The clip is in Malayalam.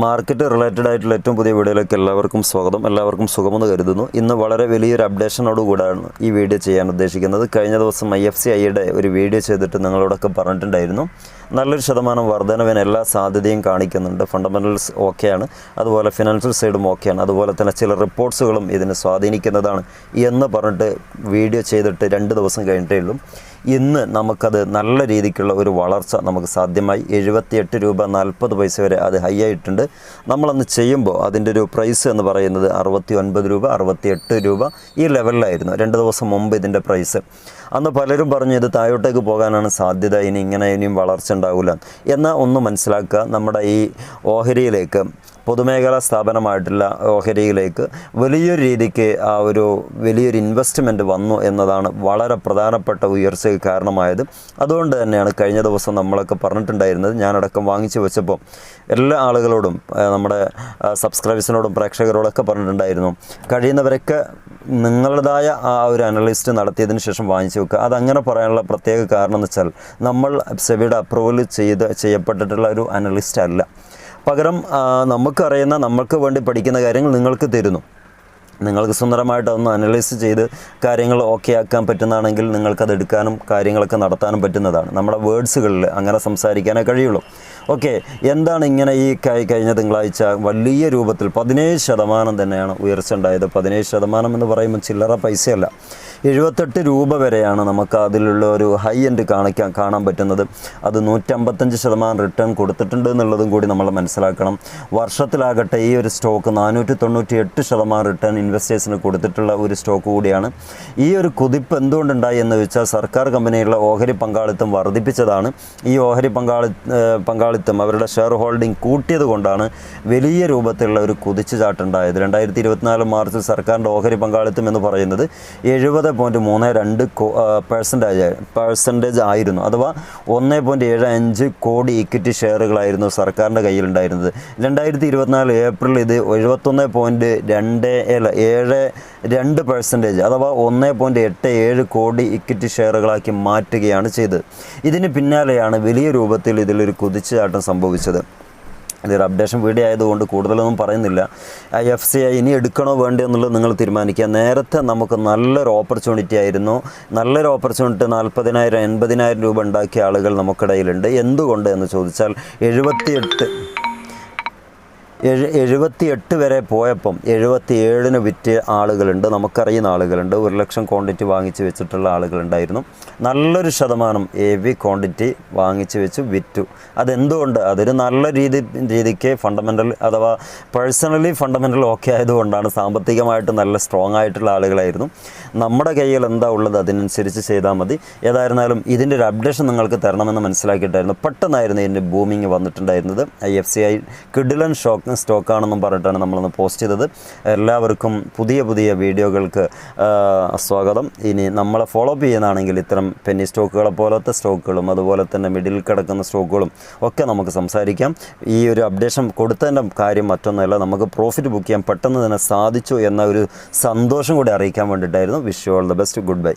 മാർക്കറ്റ് റിലേറ്റഡ് ആയിട്ടുള്ള ഏറ്റവും പുതിയ വീഡിയോയിലേക്ക് എല്ലാവർക്കും സ്വാഗതം. എല്ലാവർക്കും സുഖമെന്ന് കരുതുന്നു. ഇന്ന് വളരെ വലിയൊരു അപ്ഡേഷനോട് കൂടാണ് ഈ വീഡിയോ ചെയ്യാൻ ഉദ്ദേശിക്കുന്നത്. കഴിഞ്ഞ ദിവസം ഐ എഫ് സി ഐയുടെ ഒരു വീഡിയോ ചെയ്തിട്ട് നിങ്ങളോടൊക്കെ പറഞ്ഞിട്ടുണ്ടായിരുന്നു. നല്ലൊരു ശതമാനം വർധനവിന് എല്ലാ സാധ്യതയും കാണിക്കുന്നുണ്ട്. ഫണ്ടമെന്റൽസ് ഓക്കെയാണ് അതുപോലെ ഫിനാൻഷ്യൽ സൈഡും ഓക്കെയാണ് അതുപോലെ തന്നെ ചില റിപ്പോർട്ട്സുകളും ഇതിനെ സ്വാധീനിക്കുന്നതാണ് എന്ന് പറഞ്ഞിട്ട് വീഡിയോ ചെയ്തിട്ട് രണ്ട് ദിവസം കഴിഞ്ഞിട്ടേ ഉള്ളൂ. ഇന്ന് നമുക്കത് നല്ല രീതിക്കുള്ള ഒരു വളർച്ച നമുക്ക് സാധ്യമായി. എഴുപത്തിയെട്ട് രൂപ നാൽപ്പത് പൈസ വരെ അത് ഹൈ ആയിട്ടുണ്ട്. നമ്മളന്ന് ചെയ്യുമ്പോൾ അതിന്റെ ഒരു പ്രൈസ് എന്ന് പറയുന്നത് അറുപത്തി ഒൻപത് രൂപ അറുപത്തിയെട്ട് രൂപ ഈ ലെവലിലായിരുന്നു രണ്ട് ദിവസം മുമ്പ് ഇതിന്റെ പ്രൈസ് അന്ന് പലരും പറഞ്ഞു ഇത് താഴോട്ടേക്ക് പോകാനാണ് സാധ്യത ഇനി ഇങ്ങനെ ഇനിയും വളർച്ച ഉണ്ടാവില്ല. എന്നാൽ ഒന്ന് മനസ്സിലാക്കുക നമ്മുടെ ഈ ഓഹരിയിലേക്ക് പൊതുമേഖലാ സ്ഥാപനമായിട്ടുള്ള ഓഹരിയിലേക്ക് വലിയൊരു രീതിക്ക് ആ ഒരു വലിയൊരു ഇൻവെസ്റ്റ്മെന്റ് വന്നു എന്നതാണ് വളരെ പ്രധാനപ്പെട്ട ഉയർച്ചയ്ക്ക് കാരണമായത്. അതുകൊണ്ട് തന്നെയാണ് കഴിഞ്ഞ ദിവസം നമ്മളൊക്കെ പറഞ്ഞിട്ടുണ്ടായിരുന്നത്. ഞാനടക്കം വാങ്ങിച്ചു വെച്ചപ്പോൾ എല്ലാ ആളുകളോടും നമ്മുടെ സബ്സ്ക്രൈബേഴ്സിനോടും പ്രേക്ഷകരോടൊക്കെ പറഞ്ഞിട്ടുണ്ടായിരുന്നു. കഴിയുന്നവരൊക്കെ നിങ്ങളുടേതായ ആ ഒരു അനലിസ്റ്റ് നടത്തിയതിന് ശേഷം വാങ്ങിച്ചു വെക്കുക. അതങ്ങനെ പറയാനുള്ള പ്രത്യേക കാരണം എന്ന് വെച്ചാൽ നമ്മൾ സെബിയുടെ അപ്രൂവൽ ചെയ്ത് ചെയ്യപ്പെട്ടിട്ടുള്ള ഒരു അനലിസ്റ്റ് അല്ല. പകരം നമുക്കറിയുന്ന നമ്മൾക്ക് വേണ്ടി പഠിക്കുന്ന കാര്യങ്ങൾ നിങ്ങൾക്ക് തരുന്നു. നിങ്ങൾക്ക് സുന്ദരമായിട്ട് ഒന്ന് അനലൈസ് ചെയ്ത് കാര്യങ്ങൾ ഓക്കെ ആക്കാൻ പറ്റുന്നതാണെങ്കിൽ നിങ്ങൾക്കത് എടുക്കാനും കാര്യങ്ങളൊക്കെ നടത്താനും പറ്റുന്നതാണ്. നമ്മുടെ വേർഡ്സുകളിൽ അങ്ങനെ സംസാരിക്കാനേ കഴിയുള്ളൂ. ഓക്കെ എന്താണ് ഇങ്ങനെ ഈ കഴി- കഴിഞ്ഞ തിങ്കളാഴ്ച വലിയ രൂപത്തിൽ പതിനേഴ് ശതമാനം തന്നെയാണ് ഉയർച്ച ഉണ്ടായത് പതിനേഴ് ശതമാനം എന്ന് പറയുമ്പോൾ ചില്ലറ പൈസയല്ല. എഴുപത്തെട്ട് രൂപ വരെയാണ് നമുക്ക് അതിലുള്ള ഒരു ഹൈ എൻഡ് കാണിക്കാൻ കാണാൻ പറ്റുന്നത്. അത് നൂറ്റമ്പത്തഞ്ച് ശതമാനം റിട്ടേൺ കൊടുത്തിട്ടുണ്ട് എന്നുള്ളതും കൂടി നമ്മൾ മനസ്സിലാക്കണം. വർഷത്തിലാകട്ടെ ഈ ഒരു സ്റ്റോക്ക് നാനൂറ്റി തൊണ്ണൂറ്റി എട്ട് ശതമാനം റിട്ടേൺ ഇൻവെസ്റ്റേഴ്സിന് കൊടുത്തിട്ടുള്ള ഒരു സ്റ്റോക്ക് കൂടിയാണ്. ഈ ഒരു കുതിപ്പ് എന്തുകൊണ്ടുണ്ടായി എന്ന് വെച്ചാൽ സർക്കാർ കമ്പനിയുള്ള ഓഹരി പങ്കാളിത്തം വർദ്ധിപ്പിച്ചതാണ്. ഈ ഓഹരി പങ്കാളി ഏഹ് പങ്കാളിത്തം അവരുടെ ഷെയർ ഹോൾഡിംഗ് കൂട്ടിയത് കൊണ്ടാണ് വലിയ രൂപത്തിലുള്ള ഒരു കുതിച്ചുചാട്ടുണ്ടായത്. രണ്ടായിരത്തി ഇരുപത്തിനാല് മാർച്ചിൽ സർക്കാരിന്റെ ഓഹരി പങ്കാളിത്തം എന്ന് പറയുന്നത് എഴുപത് പോയിന്റ് മൂന്ന് രണ്ട് പെർസെന്റേജ് പെർസെന്റേജ് ആയിരുന്നു. അഥവാ ഒന്ന് പോയിന്റ് ഏഴ് അഞ്ച് കോടി ഇക്വിറ്റി ഷെയറുകളായിരുന്നു സർക്കാരിന്റെ കയ്യിലുണ്ടായിരുന്നത്. രണ്ടായിരത്തി ഇരുപത്തിനാല് ഏപ്രിൽ ഇത് എഴുപത്തൊന്ന് പോയിന്റ് രണ്ട് ഏഴ് രണ്ട് പെർസെന്റേജ് അഥവാ ഒന്ന് പോയിന്റ് എട്ട് ഏഴ് കോടി ഇക്വിറ്റി ഷെയറുകളാക്കി മാറ്റുകയാണ് ചെയ്തത്. ഇതിന് പിന്നാലെയാണ് വലിയ രൂപത്തിൽ ഇതിലൊരു കുതിച്ചുചാട്ടം സംഭവിച്ചത്. ഇതൊരു അപ്ഡേഷൻ വീഡിയോ ആയതുകൊണ്ട് കൂടുതലൊന്നും പറയുന്നില്ല. എഫ് സി ഐ ഇനി എടുക്കണോ വേണ്ടോ എന്നുള്ളത് നിങ്ങൾ തീരുമാനിക്കുക. നേരത്തെ നമുക്ക് നല്ലൊരു ഓപ്പർച്യൂണിറ്റി ആയിരുന്നു. നല്ലൊരു ഓപ്പർച്യൂണിറ്റി നാൽപ്പതിനായിരം എൺപതിനായിരം രൂപ ഉണ്ടാക്കിയ ആളുകൾ നമുക്കിടയിലുണ്ട് എന്തുകൊണ്ട് എന്ന് ചോദിച്ചാൽ എഴുപത്തിയെട്ട് എഴു എഴുപത്തിയെട്ട് വരെ പോയപ്പം എഴുപത്തി ഏഴിന് വിറ്റ് ആളുകളുണ്ട്. നമുക്കറിയുന്ന ആളുകളുണ്ട്. ഒരു ലക്ഷം ക്വാണ്ടിറ്റി വാങ്ങിച്ച് വെച്ചിട്ടുള്ള ആളുകളുണ്ടായിരുന്നു. നല്ലൊരു ശതമാനം ഹെവി ക്വാണ്ടിറ്റി വാങ്ങിച്ച് വെച്ച് വിറ്റു. അതെന്തുകൊണ്ട്? അതൊരു നല്ല രീതി രീതിക്ക് ഫണ്ടമെന്റൽ അഥവാ പേഴ്സണലി ഫണ്ടമെന്റൽ ഓക്കെ ആയതുകൊണ്ടാണ് സാമ്പത്തികമായിട്ട് നല്ല സ്ട്രോങ് ആയിട്ടുള്ള ആളുകളായിരുന്നു. നമ്മുടെ കയ്യിൽ എന്താ ഉള്ളത്? അതിനനുസരിച്ച് ചെയ്താൽ മതി. ഏതായിരുന്നാലും ഇതിന്റെ ഒരു അപ്ഡേഷൻ നിങ്ങൾക്ക് തരണമെന്ന് മനസ്സിലാക്കിയിട്ടായിരുന്നു പെട്ടെന്നായിരുന്നു ഇതിന്റെ ബൂമിങ് വന്നിട്ടുണ്ടായിരുന്നത്. ഐ എഫ് സി ഐ കിഡിലൻ ഷോക്ക് സ്റ്റോക്കാണെന്നും പറഞ്ഞിട്ടാണ് നമ്മളൊന്ന് പോസ്റ്റ് ചെയ്തത്. എല്ലാവർക്കും പുതിയ പുതിയ വീഡിയോകൾക്ക് സ്വാഗതം. ഇനി നമ്മളെ ഫോളോ അപ്പ് ചെയ്യുന്നതാണെങ്കിൽ ഇത്തരം പെന്നി സ്റ്റോക്കുകളെ പോലത്തെ സ്റ്റോക്കുകളും അതുപോലെ തന്നെ മിഡിൽ കിടക്കുന്ന സ്റ്റോക്കുകളും ഒക്കെ നമുക്ക് സംസാരിക്കാം. ഈ ഒരു അപ്ഡേഷൻ കൊടുത്തതിന്റെ കാര്യം മറ്റൊന്നുമല്ല നമുക്ക് പ്രോഫിറ്റ് ബുക്ക് ചെയ്യാൻ പെട്ടെന്ന് തന്നെ സാധിച്ചു എന്ന ഒരു സന്തോഷം കൂടി അറിയിക്കാൻ വേണ്ടിയിട്ടായിരുന്നു. Wish you all the best good bye